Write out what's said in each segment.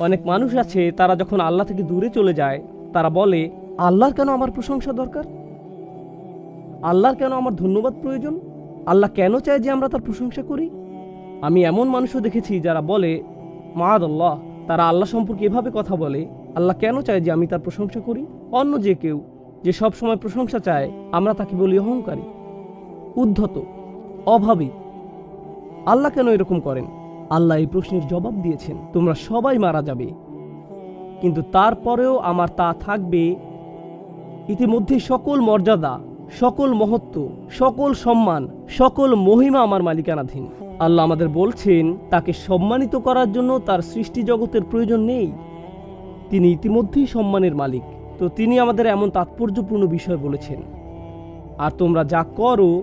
অনেক মানুষ আছে, তারা যখন আল্লাহ থেকে দূরে চলে যায়, তারা বলে, আল্লাহর কেন আমার প্রশংসা দরকার? আল্লাহর কেন আমার ধন্যবাদ প্রয়োজন? আল্লাহ কেন চায় যে আমরা তার প্রশংসা করি? আমি এমন মানুষও দেখেছি যারা বলে মাদ আল্লাহ। তারা আল্লাহ সম্পর্কে এভাবে কথা বলে, আল্লাহ কেন চায় যে আমি তার প্রশংসা করি? অন্য যে কেউ, যে সব সময় প্রশংসা চায়, আমরা তাকে বলি অহংকারী, উদ্ধত, অভাবী। আল্লাহ কেন এরকম করেন? আল্লাহ এই প্রশ্নের জবাব দিয়েছেন, তোমরা সবাই মারা যাবে। কিন্তু তারপরেও আমার তা থাকবে। ইতিমধ্যে সকল মর্যাদা, সকল মহত্ব, সকল সম্মান, সকল মহিমা আমার মালিকানাধীন। আল্লাহ আমাদের বলছেন, তাকে সম্মানিত করার জন্য তার সৃষ্টি জগতের প্রয়োজন নেই। তিনি ইতিমধ্যেই সম্মানের মালিক। তো তিনি আমাদের এমন তাৎপর্যপূর্ণ বিষয় বলেছেন। আর তোমরা যা করো,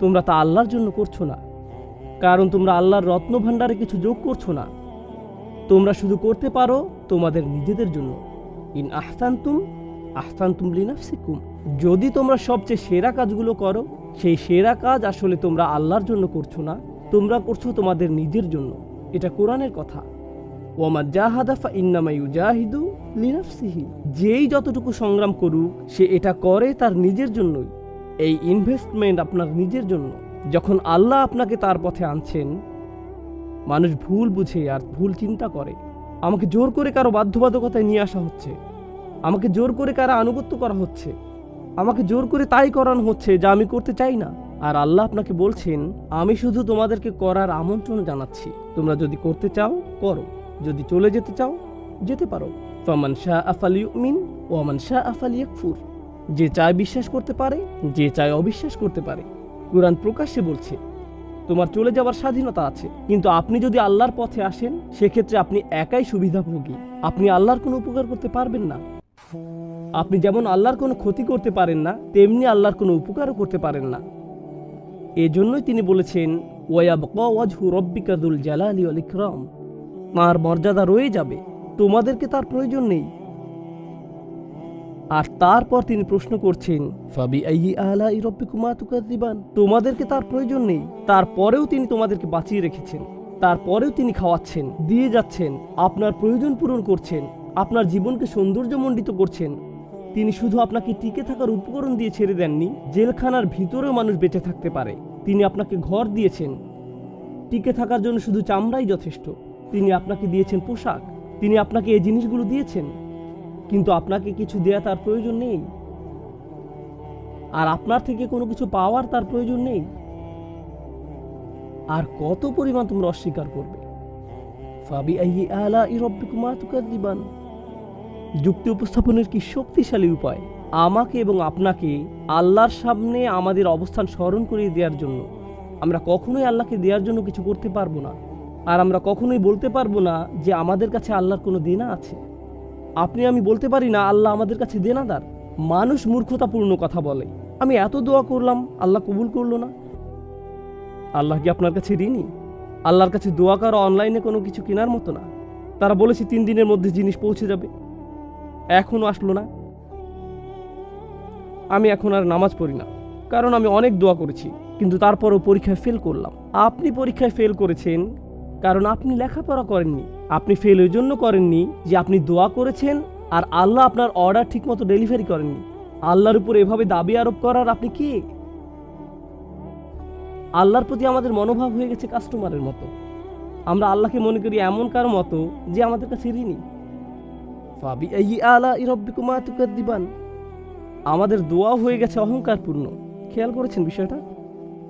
তোমরা তা আল্লাহর জন্য করছ না। কারণ তোমরা আল্লাহর রত্ন ভাণ্ডারে কিছু যোগ করছ না। তোমরা শুধু করতে পারো তোমাদের নিজেদের জন্য। ইন আহসান্তুম আহসান্তুম লিনাফসিকুম। যদি তোমরা সবচেয়ে সেরা কাজগুলো করো, সেই সেরা কাজ আসলে তোমরা আল্লাহর জন্য করছ না, তোমরা করছ তোমাদের নিজের জন্য। এটা কোরআনের কথা। ওমা জাহাদাফা ইন্নামা ইউজাহিদু লিনাফসিহি। যেই যতটুকু সংগ্রাম করুক, সে এটা করে তার নিজের জন্যই। এই ইনভেস্টমেন্ট আপনার নিজের জন্য। যখন আল্লাহ আপনাকে তার পথে আনছেন, মানুষ ভুল বুঝে আর ভুল চিন্তা করে। আমাকে জোর করে কারও বাধ্যবাধকতায় নিয়ে আসা হচ্ছে। আমাকে জোর করে কারও আনুগত্য করা হচ্ছে। আমাকে জোর করে তাই করানো হচ্ছে যা আমি করতে চাই না। আর আল্লাহ আপনাকে বলছেন, আমি শুধু তোমাদেরকে করার আমন্ত্রণ জানাচ্ছি। তোমরা যদি করতে চাও, করো। যদি চলে যেতে চাও, যেতে পারো। ফমান শাহ আফালি মিন ও আমান শাহ আফালি ফুর যে চায় বিশ্বাস করতে পারে, যে চায় অবিশ্বাস করতে পারে। কোরআন প্রকাশ্যে বলছে, তোমার চলে যাওয়ার স্বাধীনতা আছে। কিন্তু আপনি যদি আল্লাহর পথে আসেন, সেক্ষেত্রে আপনি একাই সুবিধাভোগী। আপনি আল্লাহর কোনো উপকার করতে পারবেন না। আপনি যেমন আল্লাহর কোনো ক্ষতি করতে পারেন না, তেমনি আল্লাহর কোনো উপকারও করতে পারেন না। এজন্যই তিনি বলেছেন ওয়াবকা ওয়াজহু রব্বিকা দুল জালালি ওয়াল ইকরাম। তাঁর মর্যাদা রয়ে যাবে। তোমাদেরকে তার প্রয়োজন নেই। আর তারপর তিনি প্রশ্ন করছেন আলা তোমাদেরকে তার প্রয়োজন নেই। তারপরেও তিনি তোমাদেরকে বাঁচিয়ে রেখেছেন। তারপরেও তিনি খাওয়াচ্ছেন, দিয়ে যাচ্ছেন, আপনার প্রয়োজন পূরণ করছেন, আপনার জীবনকে সৌন্দর্যমণ্ডিত করছেন। তিনি শুধু আপনাকে টিকে থাকার উপকরণ দিয়ে ছেড়ে দেননি, জেলখানার ভিতরেও মানুষ বেঁচে থাকতে পারে। তিনি আপনাকে ঘর দিয়েছেন। টিকে থাকার জন্য শুধু চামড়াই যথেষ্ট। তিনি আপনাকে দিয়েছেন পোশাক। তিনি আপনাকে এই জিনিসগুলো দিয়েছেন। কিন্তু আপনাকে কিছু দেয়া তার প্রয়োজন নেই। আর আপনার থেকে কোনো কিছু পাওয়ার তার প্রয়োজন নেই। আর কত পরিমাণ তোমরা অস্বীকার করবে? তুকাযিবান যুক্তি উপস্থাপনের কি শক্তিশালী উপায়? আমাকে এবং আপনাকে আল্লাহর সামনে আমাদের অবস্থান স্মরণ করিয়ে দেওয়ার জন্য। আমরা কখনোই আল্লাহকে দেওয়ার জন্য কিছু করতে পারব না। আর আমরা কখনোই বলতে পারব না যে আমাদের কাছে আল্লাহর কোনো দেনা আছে। আপনি আমি বলতে পারি না আল্লাহ আমাদের কাছে দেনাদার। মানুষ মূর্খতাপূর্ণ কথা বলে। আমি এত দোয়া করলাম, আল্লাহ কবুল করল না। আল্লাহ কি আপনার কাছে ঋণী? আল্লাহর কাছে দোয়া করা অনলাইনে কোনো কিছু কেনার মতো না। তারা বলেছে তিন দিনের মধ্যে জিনিস পৌঁছে যাবে। এখনও আসলো না। আমি এখন আর নামাজ পড়ি না। কারণ আমি অনেক দোয়া করেছি, কিন্তু তারপরও পরীক্ষায় ফেল করলাম। আপনি পরীক্ষায় ফেল করেছেন কারণ আপনি লেখাপড়া করেননি। আপনি ফেল ওই জন্য করেননি যে আপনি দোয়া করেছেন আর আল্লাহ আপনার অর্ডার ঠিকমতো ডেলিভারি করেননি। আল্লাহর উপর এভাবে দাবি আরোপ করার আপনি কে? আল্লাহর প্রতি আমাদের মনোভাব হয়ে গেছে কাস্টমারের মতো। আমরা আল্লাহকে মনে করি এমন কারও মতো যে আমাদের কাছে ঋণী। আলা ইরব্বিকুমা তুকাদ্দিবান। আমাদের দোয়া হয়ে গেছে অহংকারপূর্ণ। খেয়াল করেছেন বিষয়টা?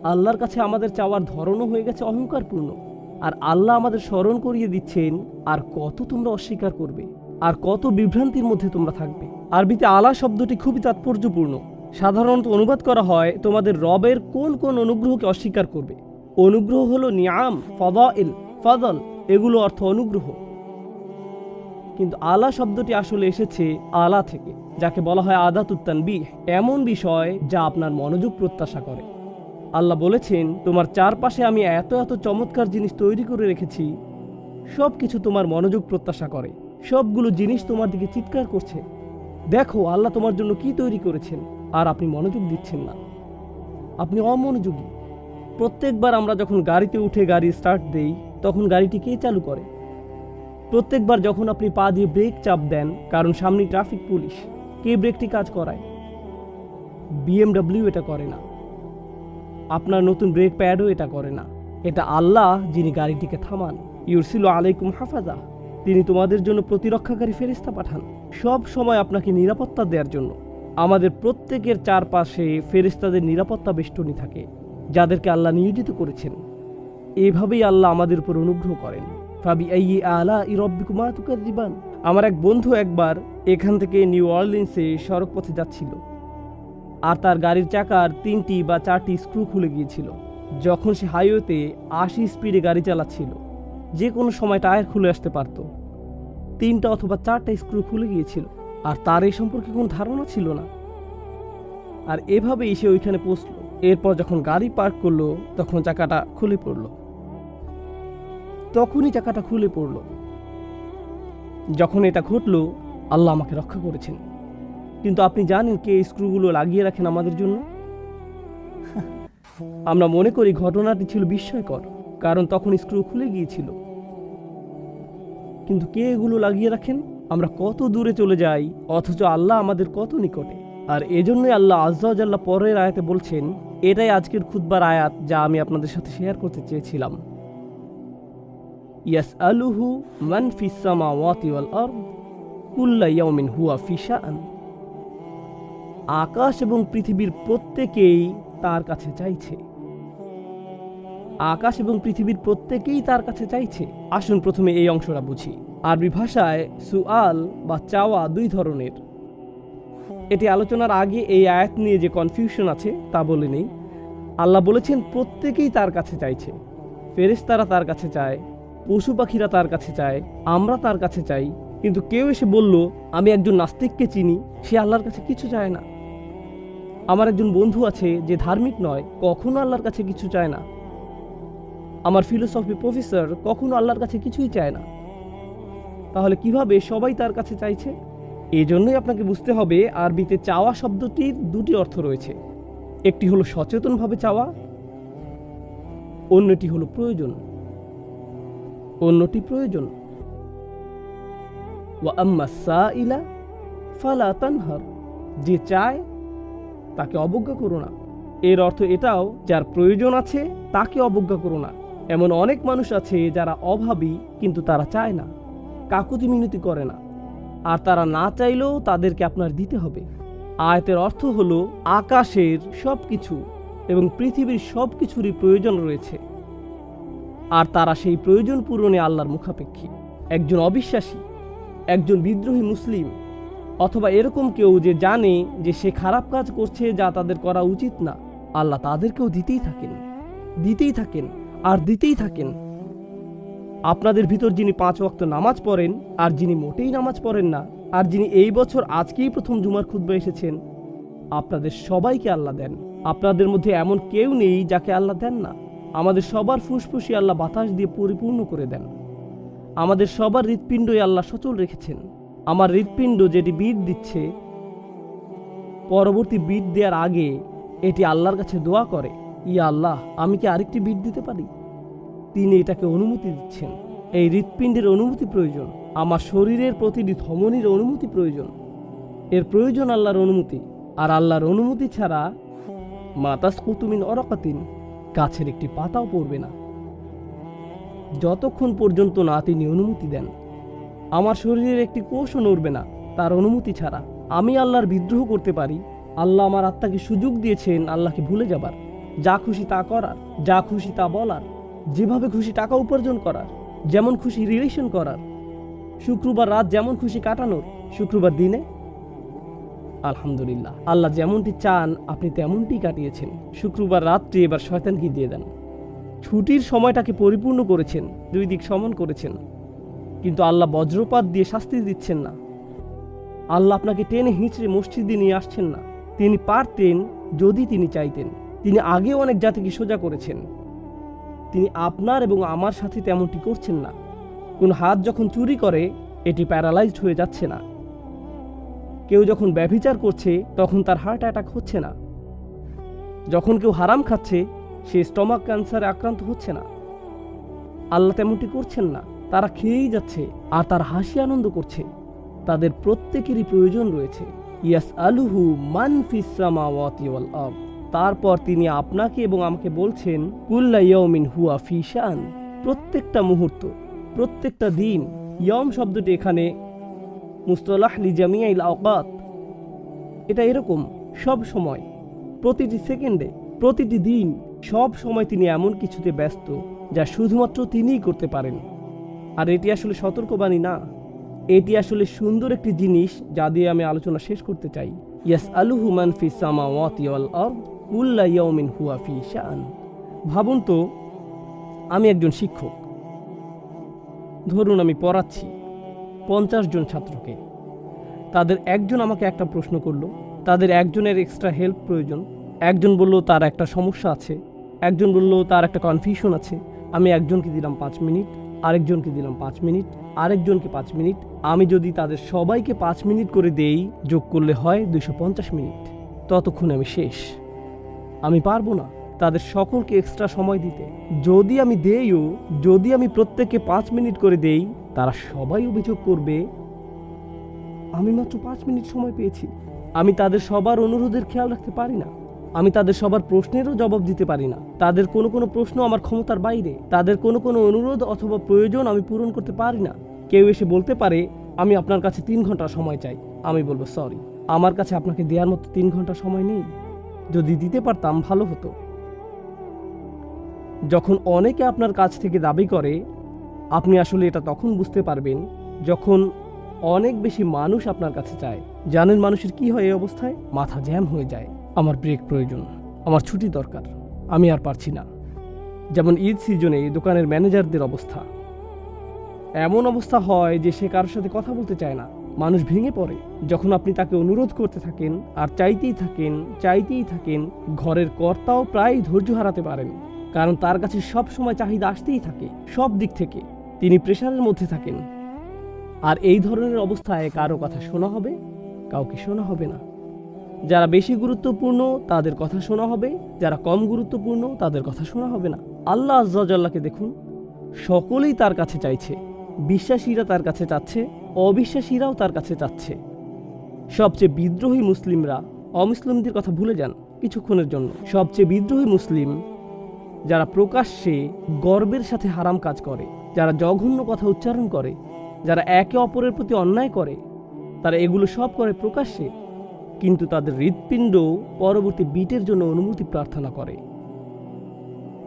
আল্লাহর কাছে আমাদের চাওয়ার ধরনও হয়ে গেছে অহংকারপূর্ণ। আর আল্লাহ আমাদের স্মরণ করিয়ে দিচ্ছেন, আর কত তোমরা অস্বীকার করবে, আর কত বিভ্রান্তির মধ্যে তোমরা থাকবে। আরবিতে আলা শব্দটি খুবই তাৎপর্যপূর্ণ। সাধারণত অনুবাদ করা হয়, তোমাদের রবের কোন কোন অনুগ্রহকে অস্বীকার করবে। অনুগ্রহ হলো নিয়াম, ফদাইল, ফদল, এগুলো অর্থ অনুগ্রহ। কিন্তু আলা শব্দটি আসলে এসেছে আলা থেকে, যাকে বলা হয় আদাতুত্তানবি এমন বিষয় যা আপনার মনোযোগ প্রত্যাশা করে। আল্লাহ বলেছেন, তোমার চারপাশে আমি এত এত চমৎকার জিনিস তৈরি করে রেখেছি সব কিছু তোমার মনোযোগ প্রত্যাশা করে। সবগুলো জিনিস তোমার দিকে চিৎকার করছে। দেখো আল্লাহ তোমার জন্য কি তৈরি করেছেন, আর আপনি মনোযোগ দিচ্ছেন না। আপনি অমনোযোগী। প্রত্যেকবার আমরা যখন গাড়িতে উঠে গাড়ি স্টার্ট দেই, তখন গাড়িটি কে চালু করে? প্রত্যেকবার যখন আপনি পা দিয়ে ব্রেক চাপ দেন, কারণ সামনে ট্রাফিক পুলিশ কে ব্রেকটি কাজ করায়? বিএমডাব্লিউ এটা করে না। আপনার নতুন ব্রেক প্যাডও এটা করে না। এটা আল্লাহ যিনি গাড়িটিকে থামান। ইউরসিল আলাইকুম হাফাজা। তিনি তোমাদের জন্য প্রতিরক্ষাকারী ফেরিস্তা পাঠান। সব সময় আপনাকে নিরাপত্তা দেওয়ার জন্য। আমাদের প্রত্যেকের চারপাশে ফেরিস্তাদের নিরাপত্তা বেষ্টনী থাকে, যাদেরকে আল্লাহ নিয়োজিত করেছেন। এভাবেই আল্লাহ আমাদের উপর অনুগ্রহ করেন। ফাবি আই আলা ই রব্বিকুমা তুকার জীবান আমার এক বন্ধু একবার এখান থেকে নিউ অর্লিন্সে সড়ক পথে যাচ্ছিল। আর তার গাড়ির চাকার তিনটি বা চারটি স্ক্রু খুলে গিয়েছিল। যখন সে হাইওয়েতে আশি স্পিডে গাড়ি চালাচ্ছিল, যে কোনো সময় টায়ার খুলে আসতে পারত। তিনটা অথবা চারটা স্ক্রু খুলে গিয়েছিল, আর তার এই সম্পর্কে কোনো ধারণা ছিল না। আর এভাবেই সে ওইখানে পৌঁছলো। এরপর যখন গাড়ি পার্ক করল, তখন চাকাটা খুলে পড়ল। তখনই চাকাটা খুলে পড়ল। যখন এটা ঘটলো, আল্লাহ আমাকে রক্ষা করেছেন। কিন্তু আপনি জানেন কে স্ক্রুগুলো লাগিয়ে রাখেন আমাদের জন্য? আমরা মনে করি ঘটনাটি ছিল বিস্ময়কর, কারণ তখন স্ক্রু খুলে গিয়েছিল। কিন্তু কে এগুলো লাগিয়ে রাখেন? আমরা কত দূরে চলে যাই, অথচ আল্লাহ আমাদের কত নিকটে। আর এজন্যই আল্লাহ আজ্লাহ পরের আয়াতে বলছেন, এটাই আজকের খুতবার আয়াত যা আমি আপনাদের সাথে শেয়ার করতে চেয়েছিলাম। ইয়াস আলুহু মান ফিসামা ওয়াতি ওয়াল কুল্লা ইয়াউমিন হুয়া ফিশাআন আকাশ এবং পৃথিবীর প্রত্যেকেই তার কাছে চাইছে। আকাশ এবং পৃথিবীর প্রত্যেকেই তার কাছে চাইছে। আসুন প্রথমে এই অংশটা বুঝি। আরবি ভাষায় সুআল বা চাওয়া দুই ধরনের। এটি আলোচনার আগে এই আয়াত নিয়ে যে কনফিউশন আছে তা বলে নেই। আল্লাহ বলেছেন, প্রত্যেকেই তার কাছে চাইছে। ফেরেশতারা তার কাছে চায়, পশু পাখিরা তার কাছে চায়, আমরা তার কাছে চাই কিন্তু কেউ এসে বলল, আমি একজন নাস্তিককে চিনি, সে আল্লাহর কাছে কিছু চায় না। আমার একজন বন্ধু আছে যে ধার্মিক নয়, কখনো আল্লাহর কাছে কিছু চায় না। আমার ফিলোসফি প্রফেসর কখনো আল্লাহর কাছে কিছুই চায় না। তাহলে কীভাবে সবাই তার কাছে চাইছে? এই জন্যই আপনাকে বুঝতে হবে, আরবিতে চাওয়া শব্দটির দুটি অর্থ রয়েছে। একটি হলো সচেতনভাবে চাওয়া, অন্যটি হলো প্রয়োজন। অন্যটি প্রয়োজন। সাইলা ফালা তানহার। যে চায়, তাকে অবজ্ঞা করো না। এর অর্থ এটাও, যার প্রয়োজন আছে, তাকে অবজ্ঞা করো না। এমন অনেক মানুষ আছে যারা অভাবী, কিন্তু তারা চায় না। কাকুতি মিনতি করে না। আর তারা না চাইলেও তাদেরকে আপনার দিতে হবে। আয়তের অর্থ হলো, আকাশের সব কিছু এবং পৃথিবীর সব কিছুরই প্রয়োজন রয়েছে। আর তারা সেই প্রয়োজন পূরণে আল্লাহর মুখাপেক্ষী। একজন অবিশ্বাসী একজন বিদ্রোহী মুসলিম, অথবা এরকম কেউ যে জানে যে সে খারাপ কাজ করছে যা তাদের করা উচিত না। আল্লাহ তাদেরকেও দিতেই থাকেন দিতেই থাকেন, আর দিতেই থাকেন। আপনাদের ভিতর যিনি পাঁচ ওয়াক্ত নামাজ পড়েন, আর যিনি মোটেই নামাজ পড়েন না, আর যিনি এই বছর আজকেই প্রথম জুমার খুদ্া এসেছেন, আপনাদের সবাইকে আল্লাহ দেন। আপনাদের মধ্যে এমন কেউ নেই যাকে আল্লাহ দেন না। আমাদের সবার ফুসফুসি আল্লাহ বাতাস দিয়ে পরিপূর্ণ করে দেন। আমাদের সবার হৃৎপিণ্ডই আল্লাহ সচল রেখেছেন। আমার হৃৎপিণ্ড যেটি বিট দিচ্ছে, পরবর্তী বিট দেওয়ার আগে এটি আল্লাহর কাছে দোয়া করে, ইয়া আল্লাহ, আমি কি আরেকটি বিট দিতে পারি? তিনি এটাকে অনুমতি দিচ্ছেন। এই হৃৎপিণ্ডের অনুমতি প্রয়োজন, আমার শরীরের প্রতিটি ধমনির অনুমতি প্রয়োজন। এর প্রয়োজন আল্লাহর অনুমতি, আর আল্লাহর অনুমতি ছাড়া মাতাস কুতুমিন অরকাতিন, গাছের একটি পাতাও পড়বে না। যতক্ষণ পর্যন্ত না তিনি অনুমতি দেন। আমার শরীরের একটি কোষও নড়বে না, তার অনুমতি ছাড়া। আমি আল্লাহর বিদ্রোহ করতে পারি। আল্লাহ আমার আত্মাকে সুযোগ দিয়েছেন আল্লাহকে ভুলে যাবার। যা খুশি তা করার, যা খুশি তা বলার, যেভাবে খুশি টাকা উপার্জন করার, যেমন খুশি রিলেশন করার। শুক্রবার রাত যেমন খুশি কাটানোর, শুক্রবার দিনে? আলহামদুলিল্লাহ, আল্লাহ যেমনটি চান, আপনি তেমনটি কাটিয়েছেন। শুক্রবার রাত্রি এবার শয়তানকে দিয়ে দেন। ছুটির সময়টাকে পরিপূর্ণ করেছেন, দুই দিক সমান করেছেন। কিন্তু আল্লাহ বজ্রপাত দিয়ে শাস্তি দিচ্ছেন না। আল্লাহ আপনাকে টেনে হিঁচড়ে মসজিদে নিয়ে আসছেন না। তিনি পারতেন যদি তিনি চাইতেন। তিনি আগেও অনেক জাতিকে সোজা করেছেন। তিনি আপনার এবং আমার সাথে তেমনটি করছেন না। কোন হাত যখন চুরি করে, এটি প্যারালাইজড হয়ে যাচ্ছে না। কেউ যখন ব্যভিচার করছে, তখন তার হার্ট অ্যাটাক হচ্ছে না। যখন কেউ হারাম খাচ্ছে সে স্টমাক ক্যান্সারে আক্রান্ত হচ্ছে না। আল্লাহ তেমনটি করছেন না। তারা খেয়েই যাচ্ছে আর তার হাসি আনন্দ করছে। তাদের প্রত্যেকেরই প্রয়োজন রয়েছে। ইয়াস আলুহু ওয়াল আরদ। তারপর তিনি আপনাকে এবং আমাকে বলছেন কুল্লা ইয়মিন হুয়া ফিশান প্রত্যেকটা মুহূর্ত, প্রত্যেকটা দিন ইয়ম শব্দটি এখানে মুস্তলাহ লিজামিয়াইল আওকাত। এটা এরকম সব সময়, প্রতিটি সেকেন্ডে, প্রতিটি দিন সব সময় তিনি এমন কিছুতে ব্যস্ত যা শুধুমাত্র তিনিই করতে পারেন। আর এটি আসলে সতর্কবাণী না। এটি আসলে সুন্দর একটি জিনিস যা দিয়ে আমি আলোচনা শেষ করতে চাই। ইয়াস মান সামাওয়াতি ওয়াল আরদ কুল্লা ইয়াউমিন হুয়া ফি ভাবুন তো, আমি একজন শিক্ষক। ধরুন আমি পড়াচ্ছি পঞ্চাশ জন ছাত্রকে। তাদের একজন আমাকে একটা প্রশ্ন করল, তাদের একজনের এক্সট্রা হেল্প প্রয়োজন। একজন বলল, তার একটা সমস্যা আছে। একজন বলল, তার একটা কনফিউশন আছে। আমি একজনকে দিলাম পাঁচ মিনিট, আরেকজনকে দিলাম পাঁচ মিনিট, আরেকজনকে পাঁচ মিনিট। আমি যদি তাদের সবাইকে পাঁচ মিনিট করে দেই, যোগ করলে হয় দুশো পঞ্চাশ মিনিট। ততক্ষণ আমি শেষ। আমি পারব না তাদের সকলকে এক্সট্রা সময় দিতে। যদি আমি দেইও, যদি আমি প্রত্যেককে পাঁচ মিনিট করে দেই, তারা সবাই অভিযোগ করবে, আমি মাত্র পাঁচ মিনিট সময় পেয়েছি। আমি তাদের সবার অনুরোধের খেয়াল রাখতে পারি না। আমি তাদের সবার প্রশ্নেরও জবাব দিতে পারি না। তাদের কোনো কোনো প্রশ্ন আমার ক্ষমতার বাইরে। তাদের কোনো কোনো অনুরোধ অথবা প্রয়োজন আমি পূরণ করতে পারি না। কেউ এসে বলতে পারে, আমি আপনার কাছে তিন ঘণ্টা সময় চাই। আমি বলব, সরি, আমার কাছে আপনাকে দেওয়ার মতো তিন ঘণ্টা সময় নেই। যদি দিতে পারতাম ভালো হতো। যখন অনেকে আপনার কাছ থেকে দাবি করে, আপনি আসলে এটা তখন বুঝতে পারবেন যখন অনেক বেশি মানুষ আপনার কাছে চায়। জানেন মানুষের কি হয় এই অবস্থায়? মাথা জ্যাম হয়ে যায়। আমার ব্রেক প্রয়োজন, আমার ছুটি দরকার, আমি আর পারছি না। যেমন ঈদ সিজনে দোকানের ম্যানেজারদের অবস্থা। এমন অবস্থা হয় যে সে কারোর সাথে কথা বলতে চায় না। মানুষ ভেঙে পড়ে। যখন আপনি তাকে অনুরোধ করতে থাকেন আর চাইতেই থাকেন চাইতেই থাকেন, ঘরের কর্তাও প্রায় ধৈর্য হারাতে পারেন। কারণ তার কাছে সব সময় চাহিদা আসতেই থাকে, সব দিক থেকে। তিনি প্রেশারের মধ্যে থাকেন। আর এই ধরনের অবস্থায় কারও কথা শোনা হবে, কাউকে শোনা হবে না। যারা বেশি গুরুত্বপূর্ণ, তাদের কথা শোনা হবে। যারা কম গুরুত্বপূর্ণ, তাদের কথা শোনা হবে না। আল্লাহ আজ্জাকে দেখুন, সকলেই তার কাছে চাইছে। বিশ্বাসীরা তার কাছে চাচ্ছে, অবিশ্বাসীরাও তার কাছে চাচ্ছে। সবচেয়ে বিদ্রোহী মুসলিমরা, অমুসলিমদের কথা ভুলে যান কিছুক্ষণের জন্য। সবচেয়ে বিদ্রোহী মুসলিম, যারা প্রকাশ্যে গর্বের সাথে হারাম কাজ করে, যারা জঘন্য কথা উচ্চারণ করে, যারা একে অপরের প্রতি অন্যায় করে, তারা এগুলো সব করে প্রকাশ্যে। কিন্তু তাদের হৃৎপিণ্ড পরবর্তী বিটের জন্য অনুমতি প্রার্থনা করে।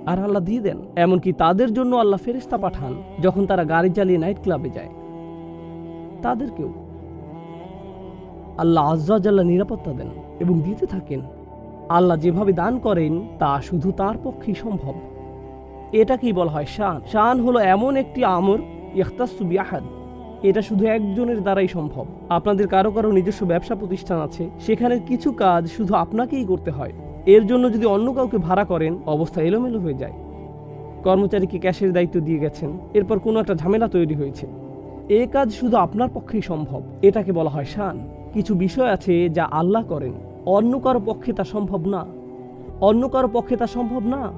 আর আল্লাহ দিয়ে দেন, এমনকি তাদের জন্য আল্লাহ ফেরেস্তা পাঠান যখন তারা গাড়ি চালিয়ে নাইট ক্লাবে যায়। তাদেরকেও আল্লাহ আজ্জাল্লাহ নিরাপত্তা দেন এবং দিতে থাকেন। আল্লাহ যেভাবে দান করেন, তা শুধু তার পক্ষেই সম্ভব। এটাকেই বলা হয় শান। শান হলো এমন একটি আমর ইখতাসু বিয়াহাদ এটা শুধু একজনের দ্বারাই সম্ভব। আপনাদের কারও কারও নিজস্ব ব্যবসা প্রতিষ্ঠান আছে, সেখানের কিছু কাজ শুধু আপনাকেই করতে হয়। এর জন্য যদি অন্য কাউকে ভাড়া করেন, অবস্থা এলোমেলো হয়ে যায়। কর্মচারীকে ক্যাশের দায়িত্ব দিয়ে গেছেন? এরপর কোনো একটা ঝামেলা তৈরি হয়েছে। এ কাজ শুধু আপনার পক্ষেই সম্ভব। এটাকে বলা হয় শান। কিছু বিষয় আছে যা আল্লাহ করেন। অন্য কারও পক্ষে তা সম্ভব না। অন্য কারও পক্ষে তা সম্ভব না।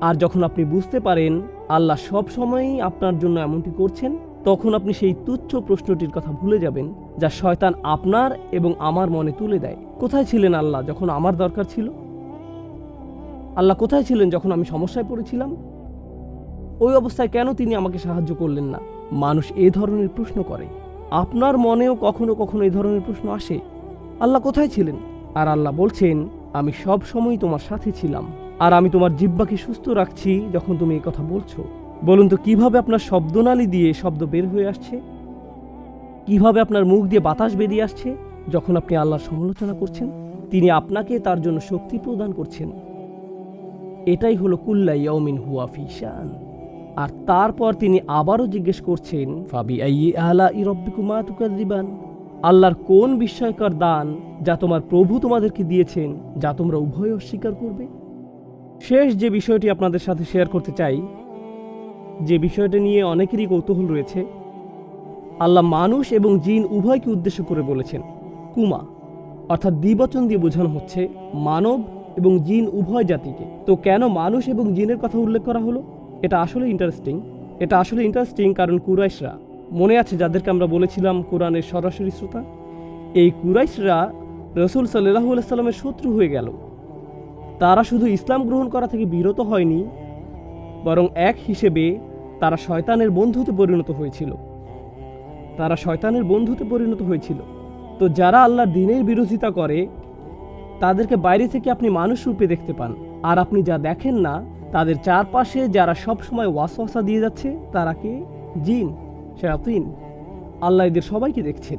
আর যখন আপনি বুঝতে পারেন, আল্লাহ সব সময়ই আপনার জন্য এমনটি করছেন তখন আপনি সেই তুচ্ছ প্রশ্নটির কথা ভুলে যাবেন যা শয়তান আপনার এবং আমার মনে তুলে দেয়। কোথায় ছিলেন আল্লাহ যখন আমার দরকার ছিল? আল্লাহ কোথায় ছিলেন যখন আমি সমস্যায় পড়েছিলাম? ওই অবস্থায় কেন তিনি আমাকে সাহায্য করলেন না? মানুষ এ ধরনের প্রশ্ন করে। আপনার মনেও কখনো কখনো এই ধরনের প্রশ্ন আসে। আল্লাহ কোথায় ছিলেন? আর আল্লাহ বলছেন, আমি সব সময় তোমার সাথে ছিলাম। আর আমি তোমার জিব্বাকে সুস্থ রাখছি যখন তুমি এই কথা বলছো। বলুন তো, কীভাবে আপনার শব্দনালী দিয়ে শব্দ বের হয়ে আসছে? কীভাবে আপনার মুখ দিয়ে বাতাস বেরিয়ে আসছে যখন আপনি আল্লাহর সমালোচনা করছেন? তিনি আপনাকে তার জন্য শক্তি প্রদান করছেন। এটাই হলো কুল্লা ইয়াউমিন হুয়া ফি আর তারপর তিনি আবারও জিজ্ঞেস করছেন, ফাবি তুকাদ্দিবান আল্লাহর কোন বিস্ময়কর দান যা তোমার প্রভু তোমাদেরকে দিয়েছেন, যা তোমরা উভয় অস্বীকার করবে? শেষ যে বিষয়টি আপনাদের সাথে শেয়ার করতে চাই যে বিষয়টা নিয়ে অনেকেরই কৌতূহল রয়েছে, আল্লাহ মানুষ এবং জিন উভয়কে উদ্দেশ্য করে বলেছেন, কুমা, অর্থাৎ দ্বিবচন দিয়ে বোঝানো হচ্ছে মানব এবং জিন উভয় জাতিকে। তো কেন মানুষ এবং জিনের কথা উল্লেখ করা হলো? এটা আসলে ইন্টারেস্টিং এটা আসলে ইন্টারেস্টিং কারণ কুরাইশরা, মনে আছে যাদেরকে আমরা বলেছিলাম কোরআনের সরাসরি শ্রোতা? এই কুরাইশরা রসুল সাল্লাহ সাল্লামের শত্রু হয়ে গেল। তারা শুধু ইসলাম গ্রহণ করা থেকে বিরত হয়নি বরং এক হিসেবে তারা শয়তানের বন্ধুতে পরিণত হয়েছিল। তারা শয়তানের বন্ধুতে পরিণত হয়েছিল। তো যারা আল্লাহর দিনের বিরোধিতা করে, তাদেরকে বাইরে থেকে আপনি মানুষ রূপে দেখতে পান। আর আপনি যা দেখেন না, তাদের চারপাশে যারা সব সময় ওয়াসওয়াসা দিয়ে যাচ্ছে, তারা কে? জিন, শায়াতিন। আল্লাহ এদের সবাইকে দেখছেন।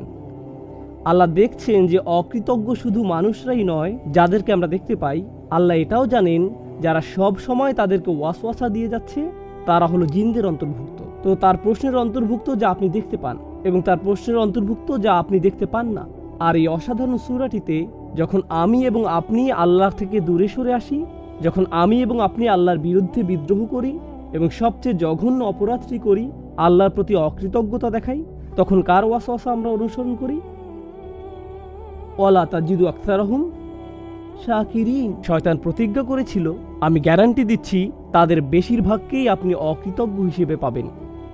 আল্লাহ দেখছেন যে অকৃতজ্ঞ শুধু মানুষরাই নয়, যাদেরকে আমরা দেখতে পাই, আল্লাহ এটাও জানেন যারা সব সময় তাদেরকে ওয়াসওয়াসা দিয়ে যাচ্ছে, তারা হলো জিনদের অন্তর্ভুক্ত। তো তার প্রশ্নের অন্তর্ভুক্ত যা আপনি দেখতে পান এবং তার প্রশ্নের অন্তর্ভুক্ত যা আপনি দেখতে পান না। আর এই অসাধারণ সুরাটিতে যখন আমি এবং আপনি আল্লাহ থেকে দূরে সরে আসি, যখন আমি এবং আপনি আল্লাহর বিরুদ্ধে বিদ্রোহ করি এবং সবচেয়ে জঘন্য অপরাধটি করি, আল্লাহর প্রতি অকৃতজ্ঞতা দেখাই, তখন কার ওয়াসওয়াসা আমরা অনুসরণ করি? ওয়ালা তাজিদু আখতারহুম শয়তান প্রতিজ্ঞা করেছিল, আমি গ্যারান্টি দিচ্ছি, তাদের বেশিরভাগকেই আপনি অকৃতজ্ঞ হিসেবে পাবেন।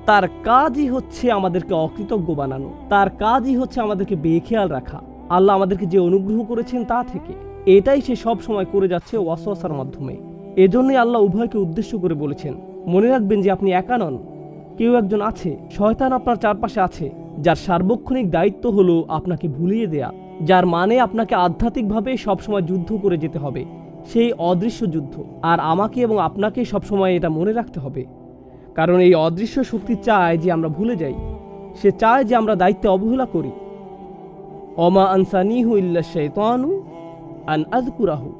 তার কাজই হচ্ছে আমাদেরকে অকৃতজ্ঞ বানানো। তার কাজই হচ্ছে আমাদেরকে বেখেয়াল রাখা। আল্লাহ আমাদেরকে যে অনুগ্রহ করেছেন তা থেকে। এটাই সে সব সময় করে যাচ্ছে ওয়াসওয়াসার মাধ্যমে। এজন্যই আল্লাহ উভয়কে উদ্দেশ্য করে বলেছেন, মনে রাখবেন যে আপনি একা নন। কেউ একজন আছে, শয়তান আপনার চারপাশে আছে, যার সার্বক্ষণিক দায়িত্ব হলো আপনাকে ভুলিয়ে দেয়া। যার মানে আপনাকে আধ্যাত্মিকভাবে সবসময় যুদ্ধ করে যেতে হবে। সেই অদৃশ্য যুদ্ধ। আর আমাকে এবং আপনাকে সবসময় এটা মনে রাখতে হবে। কারণ এই অদৃশ্য শক্তি চায় যে আমরা ভুলে যাই। সে চায় যে আমরা দায়িত্বে অবহেলা করি। অমা আনসানিহু ইল্লা শৈতানু আন আজকুরাহু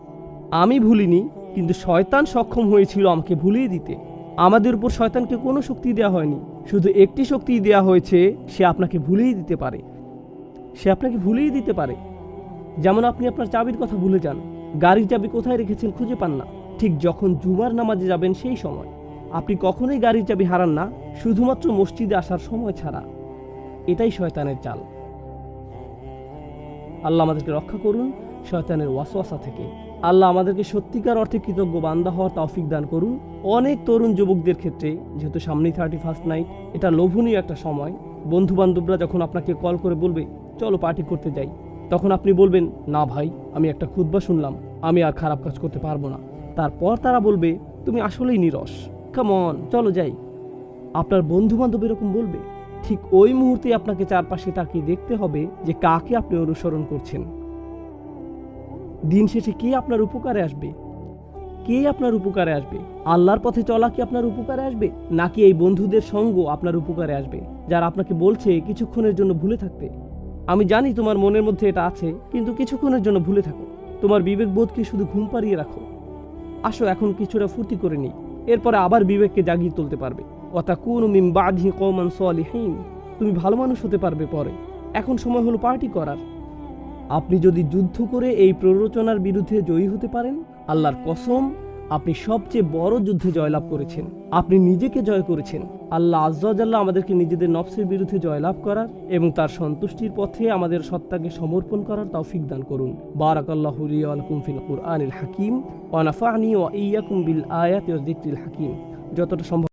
আমি ভুলিনি, কিন্তু শয়তান সক্ষম হয়েছিল আমাকে ভুলিয়ে দিতে। আমাদের উপর শয়তানকে কোনো শক্তি দেওয়া হয়নি। শুধু একটি শক্তি দেওয়া হয়েছে, সে আপনাকে ভুলিয়ে দিতে পারে। সে আপনাকে ভুলেই দিতে পারে। যেমন আপনি আপনার চাবির কথা ভুলে যান, গাড়ির চাবি কোথায় রেখেছেন খুঁজে পান না। ঠিক যখন জুমার নামাজে যাবেন সেই সময়। আপনি কখনোই গাড়ির চাবি হারান না, শুধুমাত্র মসজিদে আসার সময় ছাড়া। এটাই শয়তানের চাল। আল্লাহ আমাদেরকে রক্ষা করুন, শয়তানের ওয়াসওয়াসা থেকে। আল্লাহ আমাদেরকে সত্যিকার অর্থে কৃতজ্ঞ বান্দা হওয়ার তৌফিক দান করুন। অনেক তরুণ যুবকদের ক্ষেত্রে, যেহেতু সামনেই থার্টি ফার্স্ট নাইট এটা লোভনীয় একটা সময়। বন্ধু বান্ধবরা যখন আপনাকে কল করে বলবে চলো পার্টি করতে যাই। তখন আপনি বলবেন, না ভাই, আমি একটা খুতবা শুনলাম। আমি আর খারাপ কাজ করতে পারব না। তারপর তারা বলবে, তুমি আসলেই নিরস। কামন চলো যাই। আপনার বন্ধু বান্ধব এরকম বলবে। ঠিক ওই মুহূর্তে আপনাকে চারপাশে তাকিয়ে দেখতে হবে যে কাকে আপনি অনুসরণ করছেন। দিন শেষে কে আপনার উপকারে আসবে? কে আপনার উপকারে আসবে? আল্লাহর পথে চলা কি আপনার উপকারে আসবে? নাকি এই বন্ধুদের সঙ্গ আপনার উপকারে আসবে, যারা আপনাকে বলছে কিছুক্ষণের জন্য ভুলে থাকতে? আমি জানি তোমার মনের মধ্যে এটা আছে, কিন্তু কিছুক্ষণের জন্য ভুলে থাকো। তোমার বিবেকবোধকে শুধু ঘুম পাড়িয়ে রাখো। আসো এখন কিছুটা ফুর্তি করে নিই, এরপরে আবার বিবেককে জাগিয়ে তুলতে পারবে। অতা কোন মিম বাধি কমান সলিহীন, তুমি ভালো মানুষ হতে পারবে পরে। এখন সময় হলো পার্টি করার। আপনি যদি যুদ্ধ করে এই প্ররোচনার বিরুদ্ধে জয়ী হতে পারেন, আল্লাহর কসম আপনি সবচেয়ে বড় যুদ্ধে জয়লাভ করেছেন। আপনি নিজেকে জয় করেছেন। আল্লাহ আজ্লাহ আমাদেরকে নিজেদের নফসের বিরুদ্ধে জয়লাভ করার এবং তার সন্তুষ্টির পথে আমাদের সত্তাকে সমর্পণ করার তৌফিক দান করুন। বারাকাল্লাহু লি ওয়া লাকুম হাকিম ইয়্যাকুম বিল হাকিম। যতটা সম্ভব